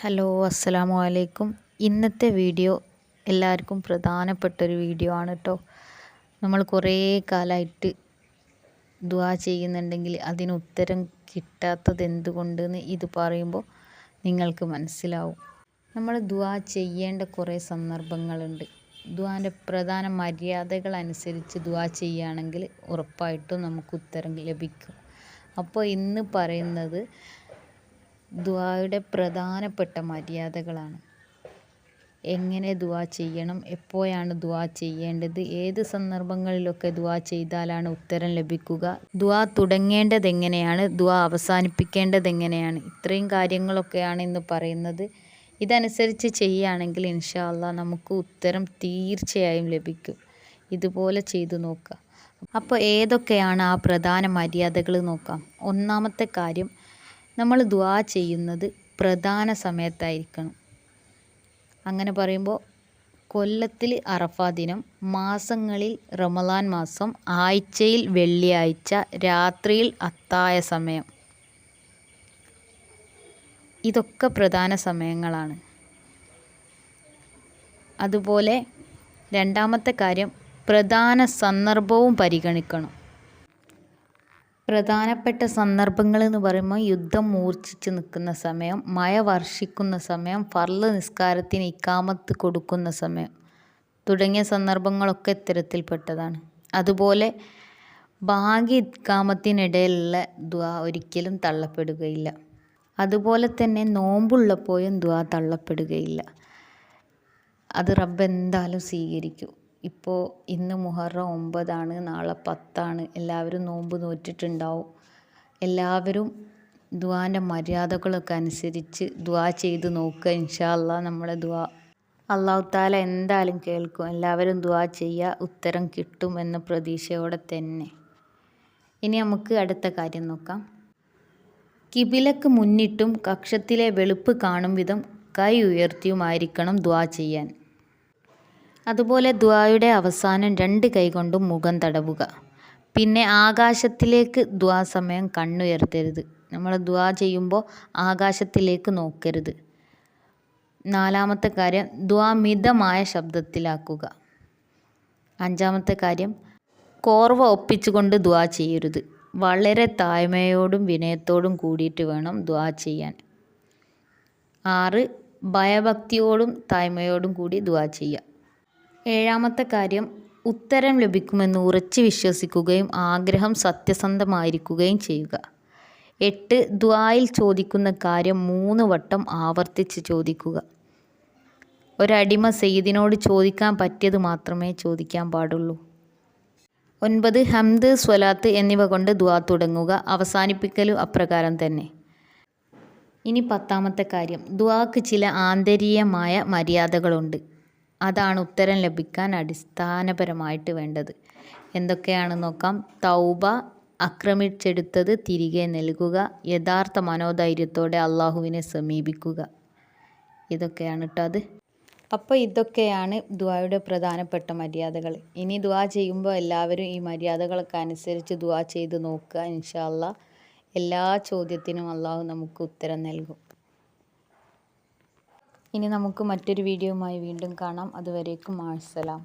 Hello അസ്സലാമു അലൈക്കും ഇന്നത്തെ വീഡിയോ എല്ലാവർക്കും പ്രധാനപ്പെട്ടൊരു വീഡിയോ ആണ് കേട്ടോ നമ്മൾ കുറേ കാലമായിട്ട് ദുവാ ചെയ്യുന്നുണ്ടെങ്കിൽ അതിന് ഉത്തരം കിട്ടാത്തത് എന്തുകൊണ്ടെന്ന് ഇത് പറയുമ്പോൾ നിങ്ങൾക്ക് മനസ്സിലാവും. നമ്മൾ ദുവാ ചെയ്യേണ്ട കുറേ സന്ദർഭങ്ങളുണ്ട്. ദുവാന്റെ പ്രധാന മര്യാദകൾ അനുസരിച്ച് ദുവാ ചെയ്യുകയാണെങ്കിൽ ഉറപ്പായിട്ടും നമുക്ക് ഉത്തരം ലഭിക്കും. അപ്പോൾ ഇന്ന് പറയുന്നത് ദുആയുടെ പ്രധാനപ്പെട്ട മര്യാദകളാണ്. എങ്ങനെ ദുആ ചെയ്യണം? എപ്പോഴാണ് ദുആ ചെയ്യേണ്ടത്? ഏത് സന്ദർഭങ്ങളിലൊക്കെ ദുആ ചെയ്താലാണ് ഉത്തരം ലഭിക്കുക? ദുആ തുടങ്ങേണ്ടത് എങ്ങനെയാണ്? ദുആ അവസാനിപ്പിക്കേണ്ടത് എങ്ങനെയാണ്? ഇത്രയും കാര്യങ്ങളൊക്കെയാണ് ഇന്ന് പറയുന്നത്. ഇതനുസരിച്ച് ചെയ്യുകയാണെങ്കിൽ ഇൻഷാ അള്ളാ നമുക്ക് ഉത്തരം തീർച്ചയായും ലഭിക്കും. ഇതുപോലെ ചെയ്തു നോക്കുക. അപ്പോൾ ഏതൊക്കെയാണ് ആ പ്രധാന മര്യാദകൾ നോക്കാം. ഒന്നാമത്തെ കാര്യം നമ്മൾ ദ്വാ ചെയ്യുന്നത് പ്രധാന സമയത്തായിരിക്കണം. അങ്ങനെ പറയുമ്പോൾ കൊല്ലത്തിൽ അറഫാ ദിനം മാസങ്ങളിൽ റമദാൻ മാസം ആഴ്ചയിൽ വെള്ളിയാഴ്ച രാത്രിയിൽ അത്തായ സമയം. ഇതൊക്കെ പ്രധാന സമയങ്ങളാണ്. അതുപോലെ രണ്ടാമത്തെ കാര്യം പ്രധാന സന്ദർഭവും പരിഗണിക്കണം. പ്രധാനപ്പെട്ട സന്ദർഭങ്ങൾ എന്ന് പറയുമ്പോൾ യുദ്ധം മൂർച്ഛിച്ച് നിൽക്കുന്ന സമയം മഴ വർഷിക്കുന്ന സമയം ഫർൾ നിസ്കാരത്തിന് ഇക്കാമത്ത് കൊടുക്കുന്ന സമയം തുടങ്ങിയ സന്ദർഭങ്ങളൊക്കെ ഇത്തരത്തിൽപ്പെട്ടതാണ്. അതുപോലെ ഭാഗ്യ ഇക്കാമത്തിനിടയിലുള്ള ദ്വാ ഒരിക്കലും തള്ളപ്പെടുകയില്ല. അതുപോലെ തന്നെ നോമ്പുള്ളപ്പോഴും ദ്വാ തള്ളപ്പെടുകയില്ല. അത് റബ്ബ് എന്തായാലും സ്വീകരിക്കും. ഇപ്പോൾ ഇന്ന് മുഹറം ഒമ്പതാണ് നാളെ പത്താണ്. എല്ലാവരും നോമ്പ് നോറ്റിട്ടുണ്ടാവും. എല്ലാവരും ദുവാന്റെ മര്യാദകളൊക്കെ അനുസരിച്ച് ദുആ ചെയ്ത് നോക്കുക ഇൻഷാ അള്ളാ നമ്മളെ ദുആ. അള്ളാഹു താല എന്തായാലും കേൾക്കും എല്ലാവരും ദുആ ചെയ്യുക ഉത്തരം കിട്ടും എന്ന പ്രതീക്ഷയോടെ തന്നെ. ഇനി നമുക്ക് അടുത്ത കാര്യം നോക്കാം. കിബിലക്ക് മുന്നിട്ടും കക്ഷത്തിലെ വെളുപ്പ് കാണും വിധം കൈ ഉയർത്തിയുമായിരിക്കണം ദ്വാ ചെയ്യാൻ. അതുപോലെ ദ്വായുടെ അവസാനം രണ്ട് കൈകൊണ്ടും മുഖം തടവുക. പിന്നെ ആകാശത്തിലേക്ക് ദ്വാ സമയം കണ്ണുയർത്തരുത്. നമ്മൾ ദ്വാ ചെയ്യുമ്പോൾ ആകാശത്തിലേക്ക് നോക്കരുത്. നാലാമത്തെ കാര്യം ദ്വാ മിതമായ ശബ്ദത്തിലാക്കുക. അഞ്ചാമത്തെ കാര്യം കോർവ ഒപ്പിച്ചുകൊണ്ട് ദ്വാ ചെയ്യരുത്. വളരെ താഴ്മയോടും വിനയത്തോടും കൂടിയിട്ട് വേണം ദ്വാ ചെയ്യാൻ. ആറ് ഭയഭക്തിയോടും താഴ്മയോടും കൂടി ദ്വാ ചെയ്യുക. ഏഴാമത്തെ കാര്യം ഉത്തരം ലഭിക്കുമെന്ന് ഉറച്ചു വിശ്വസിക്കുകയും ആഗ്രഹം സത്യസന്ധമായിരിക്കുകയും ചെയ്യുക. എട്ട് ദ്വായിൽ ചോദിക്കുന്ന കാര്യം മൂന്ന് വട്ടം ആവർത്തിച്ച് ചോദിക്കുക. ഒരടിമ സെയ്ദിനോട് ചോദിക്കാൻ പറ്റിയത് മാത്രമേ ചോദിക്കാൻ പാടുള്ളൂ. ഒൻപത് ഹംദ് സ്വലാത്ത് എന്നിവ കൊണ്ട് ദ്വാ തുടങ്ങുക. അവസാനിപ്പിക്കലും അപ്രകാരം തന്നെ. ഇനി പത്താമത്തെ കാര്യം. ദ്വാക്ക് ചില ആന്തരീയമായ മര്യാദകളുണ്ട്. അതാണ് ഉത്തരം ലഭിക്കാൻ അടിസ്ഥാനപരമായിട്ട് വേണ്ടത്. എന്തൊക്കെയാണ് നോക്കാം. തൗബ ആക്രമിച്ചെടുത്തത് തിരികെ നൽകുക യഥാർത്ഥ മനോധൈര്യത്തോടെ അള്ളാഹുവിനെ സമീപിക്കുക. ഇതൊക്കെയാണ് കേട്ടോ അത്. അപ്പോൾ ഇതൊക്കെയാണ് ദുവായുടെ പ്രധാനപ്പെട്ട മര്യാദകൾ. ഇനി ദുവാ ചെയ്യുമ്പോൾ എല്ലാവരും ഈ മര്യാദകളൊക്കെ അനുസരിച്ച് ദുവാ ചെയ്ത് നോക്കുക ഇൻഷാല്ല എല്ലാ ചോദ്യത്തിനും അള്ളാഹു നമുക്ക് ഉത്തരം നൽകും. ഇനി നമുക്ക് മറ്റൊരു വീഡിയോയുമായി വീണ്ടും കാണാം. അതുവരേക്കും മാഴ്സലാം.